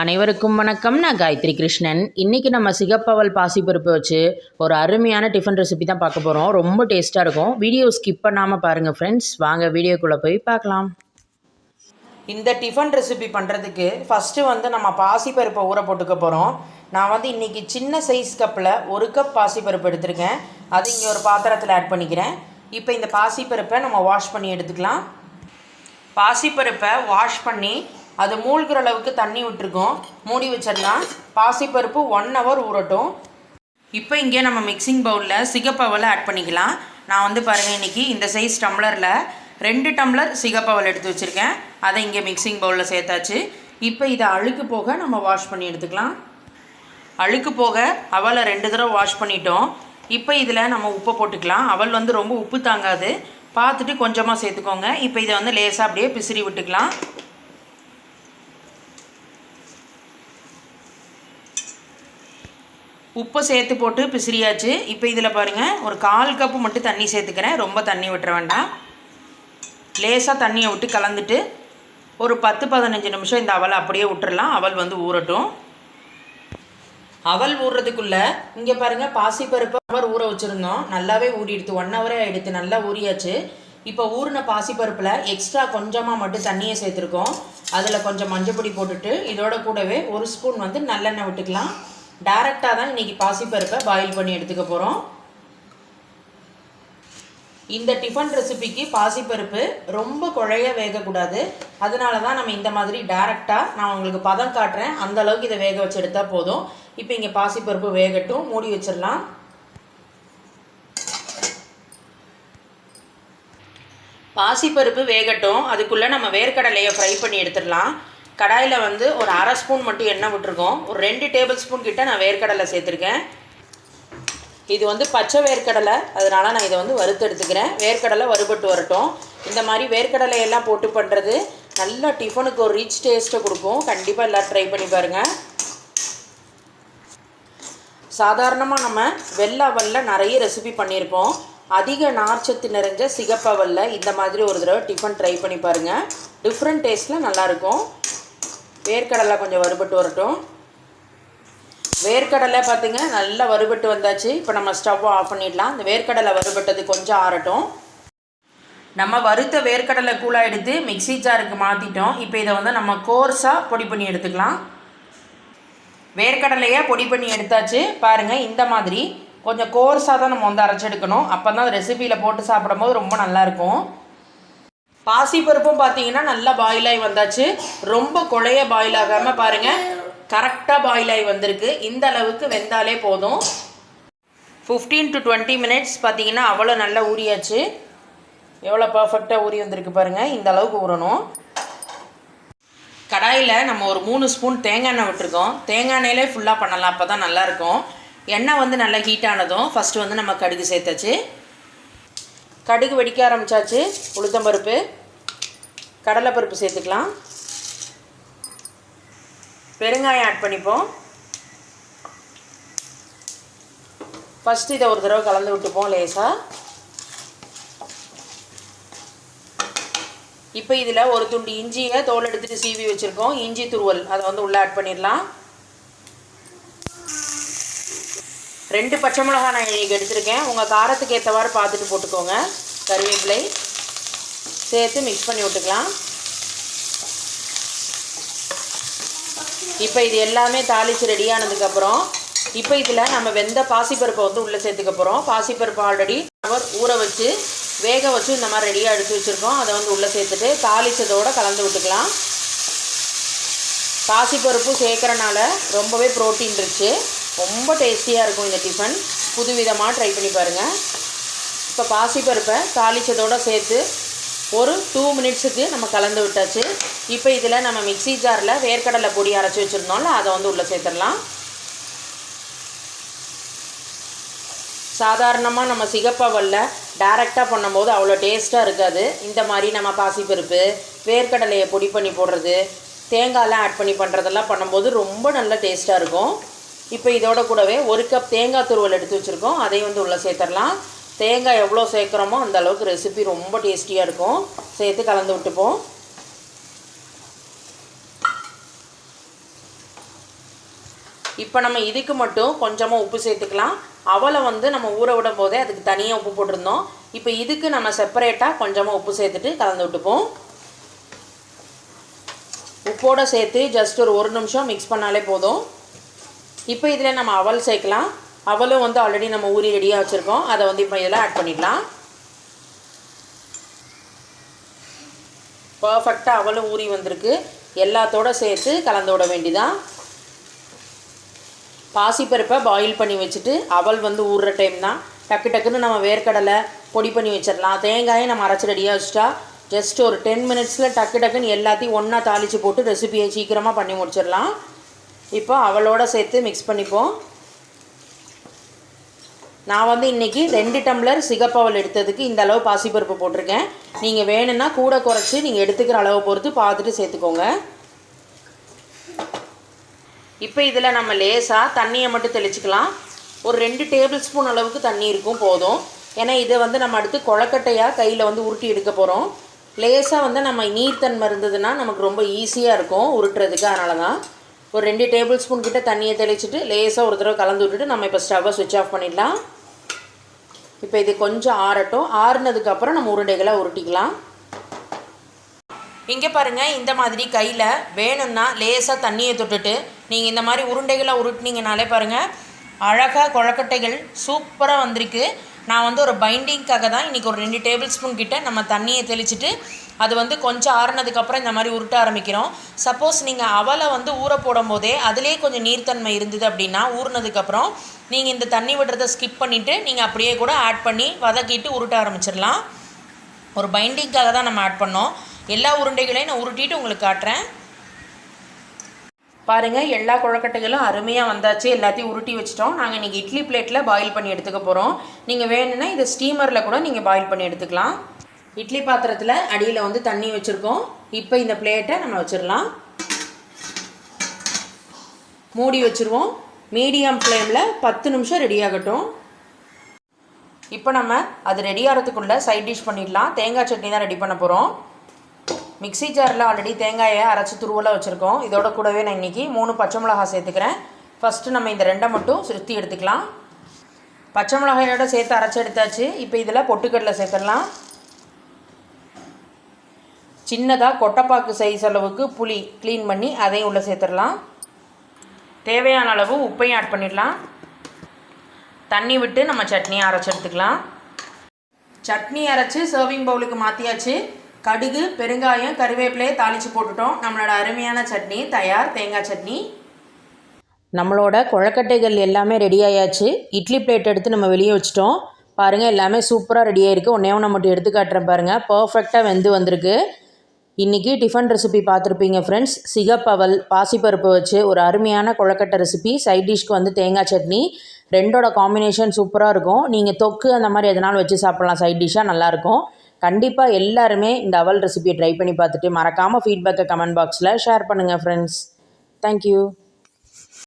அனைவருக்கும் வணக்கம். நான் காயத்ரி கிருஷ்ணன். இன்றைக்கி நம்ம சிகப்பவல் பாசிப்பருப்பு வச்சு ஒரு அருமையான டிஃபன் ரெசிபி தான் பார்க்க போகிறோம் ரொம்ப டேஸ்ட்டாக இருக்கும். வீடியோ ஸ்கிப் பண்ணாமல் பாருங்கள் ஃப்ரெண்ட்ஸ் வாங்க வீடியோக்குள்ளே போய் பார்க்கலாம். இந்த டிஃபன் ரெசிபி பண்ணுறதுக்கு ஃபஸ்ட்டு வந்து நம்ம பாசிப்பருப்பை ஊற போட்டுக்க போகிறோம் நான் வந்து இன்றைக்கி சின்ன சைஸ் கப்பில் ஒரு கப் பாசிப்பருப்பு எடுத்திருக்கேன். அது இங்கே ஒரு பாத்திரத்தில் ஆட் பண்ணிக்கிறேன். இப்போ இந்த பாசிப்பருப்பை நம்ம வாஷ் பண்ணி எடுத்துக்கலாம். பாசிப்பருப்பை வாஷ் பண்ணி அது மூழ்கிற அளவுக்கு தண்ணி விட்டுருக்கோம். மூடி வச்சிடலாம். பாசிப்பருப்பு ஒன் ஹவர் ஊறட்டும். இப்போ இங்கே நம்ம மிக்சிங் பவுலில் சிகப்பவலை ஆட் பண்ணிக்கலாம். நான் வந்து பாருங்கள் இன்றைக்கி இந்த சைஸ் டம்ளரில் ரெண்டு டம்ளர் சிகப்பவல் எடுத்து வச்சுருக்கேன். அதை இங்கே மிக்சிங் பவுலில் சேர்த்தாச்சு. இப்போ இதை அழுக்கு போக நம்ம வாஷ் பண்ணி எடுத்துக்கலாம். அழுக்கு போக அவலை ரெண்டு தடவை வாஷ் பண்ணிட்டோம். இப்போ இதில் நம்ம உப்பை போட்டுக்கலாம். அவல் வந்து ரொம்ப உப்பு தாங்காது. பார்த்துட்டு கொஞ்சமாக சேர்த்துக்கோங்க. இப்போ இதை வந்து லேசாக அப்படியே பிசிறி விட்டுக்கலாம். உப்பை சேர்த்து போட்டு பிசிறியாச்சு. இப்போ இதில் பாருங்கள் ஒரு கால் கப்பு மட்டும் தண்ணி சேர்த்துக்கிறேன். ரொம்ப தண்ணி விட்டுற வேண்டாம். லேசாக தண்ணியை விட்டு கலந்துட்டு ஒரு பத்து பதினஞ்சு நிமிஷம் இந்த அவலை அப்படியே விட்டுறலாம். அவல் வந்து ஊறட்டும். அவல் ஊறுறதுக்குள்ளே இங்கே பாருங்கள் பாசிப்பருப்பு அவர் ஊற வச்சுருந்தோம். நல்லாவே ஊறிடுத்து. ஒன் ஹவரே ஆகிடுத்து நல்லா ஊறியாச்சு. இப்போ ஊறின பாசிப்பருப்பில் எக்ஸ்ட்ரா கொஞ்சமாக மட்டும் தண்ணியை சேர்த்துருக்கோம். அதில் கொஞ்சம் மஞ்சப்பொடி போட்டுட்டு இதோட கூடவே ஒரு ஸ்பூன் வந்து நல்லெண்ணெய் விட்டுக்கலாம். டேரெக்டாக தான் இன்றைக்கி பாசிப்பருப்பை பாயில் பண்ணி எடுத்துக்க போகிறோம் இந்த டிஃபன் ரெசிபிக்கு பாசிப்பருப்பு ரொம்ப குழைய வேகக்கூடாது. அதனால தான் நம்ம இந்த மாதிரி டேரெக்டாக நான் உங்களுக்கு பதம் காட்டுறேன். அந்த அளவுக்கு இதை வேக வச்சு எடுத்தால் போதும். இப்போ இங்கே பாசிப்பருப்பு வேகட்டும். மூடி வச்சிடலாம். பாசிப்பருப்பு வேகட்டும். அதுக்குள்ளே நம்ம வேர்க்கடலையை ஃப்ரை பண்ணி எடுத்துடலாம். கடாயில் வந்து ஒரு அரை ஸ்பூன் மட்டும் எண்ணெய் விட்டுருக்கோம். ஒரு ரெண்டு டேபிள் ஸ்பூன் கிட்ட நான் வேர்க்கடலை சேர்த்துருக்கேன். இது வந்து பச்சை வேர்க்கடலை. அதனால் நான் இதை வந்து வறுத்தெடுத்துக்கிறேன் வேர்க்கடலை வறுபட்டு வரட்டும். இந்த மாதிரி வேர்க்கடலையெல்லாம் போட்டு பண்ணுறது நல்லா டிஃபனுக்கு ஒரு ரிச் டேஸ்ட்டை கொடுக்கும். கண்டிப்பாக எல்லோரும் ட்ரை பண்ணி பாருங்கள் சாதாரணமாக நம்ம வெள்ளை அவல்ல நிறைய ரெசிபி பண்ணியிருப்போம். அதிக நார்ச்சத்து நிறைஞ்ச சிகப்பவல்ல இந்த மாதிரி ஒரு தடவை டிஃபன் ட்ரை பண்ணி பாருங்கள் டிஃப்ரெண்ட் டேஸ்ட்டில் நல்லாயிருக்கும் வேர்க்கடலை கொஞ்சம் வறுபட்டு வரட்டும். வேர்க்கடலை பார்த்துங்க நல்லா வறுபட்டு வந்தாச்சு. இப்போ நம்ம ஸ்டவ் ஆஃப் பண்ணிடலாம். இந்த வேர்க்கடலை வறுபட்டது கொஞ்சம் ஆறட்டும். நம்ம வறுத்த வேர்க்கடலை கூழாக எடுத்து மிக்சி ஜாருக்கு மாற்றிட்டோம் இப்போ இதை வந்து நம்ம கோர்ஸாக பொடி பண்ணி எடுத்துக்கலாம். வேர்க்கடலையை பொடி பண்ணி எடுத்தாச்சு. பாருங்கள் இந்த மாதிரி. கொஞ்சம் கோர்ஸாக தான் நம்ம வந்து அரைச்செடுக்கணும் அப்போ தான் ரெசிபியில் போட்டு சாப்பிடும்போது ரொம்ப நல்லாயிருக்கும் பாசிப்பருப்பும் பார்த்தீங்கன்னா நல்லா பாயில் ஆகி வந்தாச்சு. ரொம்ப குழைய பாயில் ஆகாமல் பாருங்கள் கரெக்டாக பாயில் ஆகி வந்திருக்கு. இந்த அளவுக்கு வெந்தாலே போதும். ஃபிஃப்டீன் டு டுவெண்ட்டி மினிட்ஸ் பார்த்தீங்கன்னா அவ்வளோ நல்லா ஊறியாச்சு. எவ்வளோ பர்ஃபெக்டாக ஊறி வந்திருக்கு பாருங்கள் இந்த அளவுக்கு ஊறணும். கடாயில் நம்ம ஒரு மூணு ஸ்பூன் தேங்காய் எண்ணெய் விட்டுருக்கோம். தேங்காய் எண்ணெயிலே ஃபுல்லாக பண்ணலாம். அப்போ தான் நல்லாயிருக்கும் எண்ணெய் வந்து நல்லா ஹீட் ஆனதும் ஃபஸ்ட்டு வந்து நம்ம கடுகு சேர்த்தாச்சு. கடுகு வெடிக்க ஆரம்பித்தாச்சு உளுத்தம்பருப்பு கடலைப்பருப்பு சேர்த்துக்கலாம். பெருங்காயம் ஆட் பண்ணிப்போம். ஃபஸ்ட்டு இதை ஒரு தடவை கலந்து விட்டுப்போம் லேசாக இப்போ இதில் ஒரு துண்டு இஞ்சியை தோல் எடுத்துகிட்டு சீவி வச்சுருக்கோம். இஞ்சி துருவல் அதை வந்து உள்ளே ஆட் பண்ணிடலாம். ரெண்டு பச்சை மிளகா நான் இன்றைக்கி எடுத்திருக்கேன். உங்கள் காரத்துக்கு ஏற்றவாறு பார்த்துட்டு போட்டுக்கோங்க. கருவேப்பிலை சேர்த்து மிக்ஸ் பண்ணி விட்டுக்கலாம். இப்போ இது எல்லாமே தாளித்து ரெடியானதுக்கப்புறம் இப்போ இதில் நம்ம வெந்த பாசிப்பருப்பை வந்து உள்ளே சேர்த்துக்க போகிறோம் பாசிப்பருப்பு ஆல்ரெடி அவர் ஊற வச்சு வேக வச்சு இந்த மாதிரி ரெடியாக எடுத்து வச்சுருக்கோம். அதை வந்து உள்ளே சேர்த்துட்டு தாளித்ததோடு கலந்து விட்டுக்கலாம். பாசிப்பருப்பு சேர்க்குறனால ரொம்பவே ப்ரோட்டீன் இருந்துச்சு ரொம்ப டேஸ்டியாக இருக்கும் இந்த டிஃபன் புதுவிதமாக ட்ரை பண்ணி பாருங்கள் இப்போ பாசிப்பருப்பை தாளித்ததோடு சேர்த்து ஒரு டூ மினிட்ஸுக்கு நம்ம கலந்து விட்டாச்சு. இப்போ இதில் நம்ம மிக்சி ஜாரில் வேர்க்கடலை பொடி அரைச்சி வச்சுருந்தோம்ல அதை வந்து உள்ளே சேர்த்துடலாம். சாதாரணமாக நம்ம சிகப்பவல்ல டேரெக்டாக பண்ணும்போது அவ்வளோ டேஸ்ட்டாக இருக்காது. இந்த மாதிரி நம்ம பாசிப்பருப்பு வேர்க்கடலையை பொடி பண்ணி போடுறது தேங்காயெலாம் ஆட் பண்ணி பண்ணுறதெல்லாம் பண்ணும்போது ரொம்ப நல்ல டேஸ்ட்டாக இருக்கும். இப்போ இதோட கூடவே ஒரு கப் தேங்காய் துருவல் எடுத்து வச்சுருக்கோம். அதையும் வந்து உள்ளே சேர்த்துடலாம். தேங்காய் எவ்வளோ சேர்க்குறோமோ அந்த அளவுக்கு ரெசிபி ரொம்ப டேஸ்டியாக இருக்கும். சேர்த்து கலந்து விட்டுப்போம். இப்போ நம்ம இதுக்கு மட்டும் கொஞ்சமாக உப்பு சேர்த்துக்கலாம். அவலை வந்து நம்ம ஊற விடும் போதே அதுக்கு தனியாக உப்பு போட்டிருந்தோம். இப்போ இதுக்கு நம்ம செப்பரேட்டாக கொஞ்சமாக உப்பு சேர்த்துட்டு கலந்து விட்டுப்போம். உப்போடு சேர்த்து ஜஸ்ட் ஒரு ஒரு நிமிஷம் மிக்ஸ் பண்ணாலே போதும். இப்போ இதில் நம்ம அவல் சேர்க்கலாம். அவலும் வந்து ஆல்ரெடி நம்ம ஊறி ரெடியாக வச்சுருக்கோம். அதை வந்து இப்போ இதில் ஆட் பண்ணிடலாம். பர்ஃபெக்டாக அவலும் ஊறி வந்திருக்கு. எல்லாத்தோட சேர்த்து கலந்து விட வேண்டிதான். பாசிப்பருப்பை பாயில் பண்ணி வச்சுட்டு அவல் வந்து ஊறுற டைம் தான். டக்கு டக்குன்னு நம்ம வேர்க்கடலை பொடி பண்ணி வச்சிடலாம். தேங்காயை நம்ம அரைச்சி ரெடியாக வச்சுட்டா ஜஸ்ட் ஒரு டென் மினிட்ஸில் டக்கு டக்குன்னு எல்லாத்தையும் ஒன்றா தாளித்து போட்டு ரெசிபியை சீக்கிரமாக பண்ணி முடிச்சிடலாம். இப்போ அவளோட சேர்த்து மிக்ஸ் பண்ணிப்போம் நான் வந்து இன்றைக்கி ரெண்டு டம்ளர் சிகப்பவல் எடுத்ததுக்கு இந்த அளவு பாசிப்பருப்பு போட்டிருக்கேன். நீங்கள் வேணும்னா கூட குறைச்சி நீங்கள் எடுத்துக்கிற அளவை பொறுத்து பார்த்துட்டு சேர்த்துக்கோங்க. இப்போ இதில் நம்ம லேசாக தண்ணியை மட்டும் தெளிச்சுக்கலாம். ஒரு ரெண்டு டேபிள் ஸ்பூன் அளவுக்கு தண்ணி இருக்கும் போதும். ஏன்னா இதை வந்து நம்ம அடுத்து கொழக்கட்டையாக கையில் வந்து உருட்டி எடுக்க போகிறோம் லேசாக வந்து நம்ம நீர்த்தன்மை இருந்ததுன்னா நமக்கு ரொம்ப ஈஸியாக இருக்கும் உருட்டுறதுக்கு. அதனால தான் ஒரு ரெண்டு டேபிள் ஸ்பூன் கிட்ட தண்ணியை தெளிச்சுட்டு லேசாக ஒரு தடவை கலந்து விட்டுட்டு நம்ம இப்போ ஸ்டவ்வை சுவிட்ச் ஆஃப் பண்ணிடலாம். இப்போ இது கொஞ்சம் ஆறட்டும். ஆறுனதுக்கப்புறம் நம்ம உருண்டைகளை உருட்டிக்கலாம். இங்கே பாருங்கள் இந்த மாதிரி கையில் வேணும்னா லேசாக தண்ணியை தொட்டுட்டு நீங்கள் இந்த மாதிரி உருண்டைகளை உருட்டினீங்கனாலே பாருங்கள் அழகாக கொழக்கட்டைகள் சூப்பராக வந்திருக்கு. நான் வந்து ஒரு பைண்டிங்க்காக தான் இன்றைக்கி ஒரு ரெண்டு டேபிள் ஸ்பூன் கிட்ட நம்ம தண்ணியை தெளிச்சுட்டு அது வந்து கொஞ்சம் ஆறுனதுக்கப்புறம் இந்த மாதிரி உருட்ட ஆரம்பிக்கிறோம். சப்போஸ் நீங்கள் அவலை வந்து ஊற போடும் போதே அதிலே கொஞ்சம் நீர்த்தன்மை இருந்தது அப்படின்னா ஊறினதுக்கப்புறம் நீங்கள் இந்த தண்ணி விடுறதை ஸ்கிப் பண்ணிவிட்டு நீங்கள் அப்படியே கூட ஆட் பண்ணி வதக்கிட்டு உருட்ட ஆரம்பிச்சிடலாம். ஒரு பைண்டிங்க்காக தான் நம்ம ஆட் பண்ணோம். எல்லா உருண்டைகளையும் நான் உருட்டிட்டு உங்களுக்கு காட்டுறேன். பாருங்கள் எல்லா கொழக்கட்டைகளும் அருமையாக வந்தாச்சு. எல்லாத்தையும் உருட்டி வச்சிட்டோம். நாங்கள் இன்றைக்கி இட்லி பிளேட்டில் பாயில் பண்ணி எடுத்துக்க போகிறோம் நீங்கள் வேணும்னா இதை ஸ்டீமரில் கூட நீங்கள் பாயில் பண்ணி எடுத்துக்கலாம். இட்லி பாத்திரத்தில் அடியில் வந்து தண்ணி வச்சுருக்கோம். இப்போ இந்த பிளேட்டை நம்ம வச்சிடலாம். மூடி வச்சுருவோம். மீடியம் ஃப்ளேமில் பத்து நிமிஷம் ரெடி ஆகட்டும். இப்போ நம்ம அது ரெடி ஆகிறதுக்குள்ளே சைட் டிஷ் பண்ணிடலாம். தேங்காய் சட்னி தான் ரெடி பண்ண போகிறோம் மிக்ஸி ஜாரில் ஆல்ரெடி தேங்காயை அரைச்சி துருவலாக வச்சுருக்கோம். இதோட கூடவே நான் இன்றைக்கி மூணு பச்சை மிளகாய் சேர்த்துக்கிறேன். ஃபஸ்ட்டு நம்ம இந்த ரெண்டை மட்டும் சுற்றி எடுத்துக்கலாம். பச்சை மிளகாயோட சேர்த்து அரைச்சி எடுத்தாச்சு. இப்போ இதில் பொட்டுக்கடலை சேர்த்துடலாம். சின்னதாக கொட்டைப்பாக்கு சைஸ் அளவுக்கு புளி க்ளீன் பண்ணி அதையும் உள்ளே சேர்த்துடலாம். தேவையான அளவு உப்பையும் ஆட் பண்ணிடலாம். தண்ணி விட்டு நம்ம சட்னியை அரைச்சி எடுத்துக்கலாம். சட்னி அரைச்சி சர்விங் பவுலுக்கு மாற்றியாச்சு கடுகு பெருங்காயம் கருவேப்பிலையை தாளித்து போட்டுட்டோம். நம்மளோட அருமையான சட்னி தயார் தேங்காய் சட்னி. நம்மளோட குழக்கட்டைகள் எல்லாமே ரெடி ஆயாச்சு. இட்லி பிளேட் எடுத்து நம்ம வெளியே வச்சிட்டோம். பாருங்கள் எல்லாமே சூப்பராக ரெடி ஆயிருக்கு. ஒன்றே ஒன்று மட்டும் எடுத்து காட்டுறேன் பாருங்கள் பர்ஃபெக்டாக வெந்து வந்திருக்கு. இன்றைக்கி டிஃபன் ரெசிபி பார்த்துருப்பீங்க ஃப்ரெண்ட்ஸ் சிகப்பவல் பாசிப்பருப்பு வச்சு ஒரு அருமையான கொழக்கட்டை ரெசிபி சைட் டிஷ்க்கு வந்து தேங்காய் சட்னி. ரெண்டோட காம்பினேஷன் சூப்பராக இருக்கும். நீங்கள் தொக்கு அந்த மாதிரி எதனாலும் வச்சு சாப்பிட்லாம். சைட் டிஷ்ஷாக நல்லாயிருக்கும் கண்டிப்பாக எல்லாருமே இந்த அவல் ரெசிபியை ட்ரை பண்ணி பார்த்துட்டு மறக்காமல் ஃபீட்பேக்கை கமெண்ட் பாக்ஸில் ஷேர் பண்ணுங்கள் ஃப்ரெண்ட்ஸ் தேங்க்யூ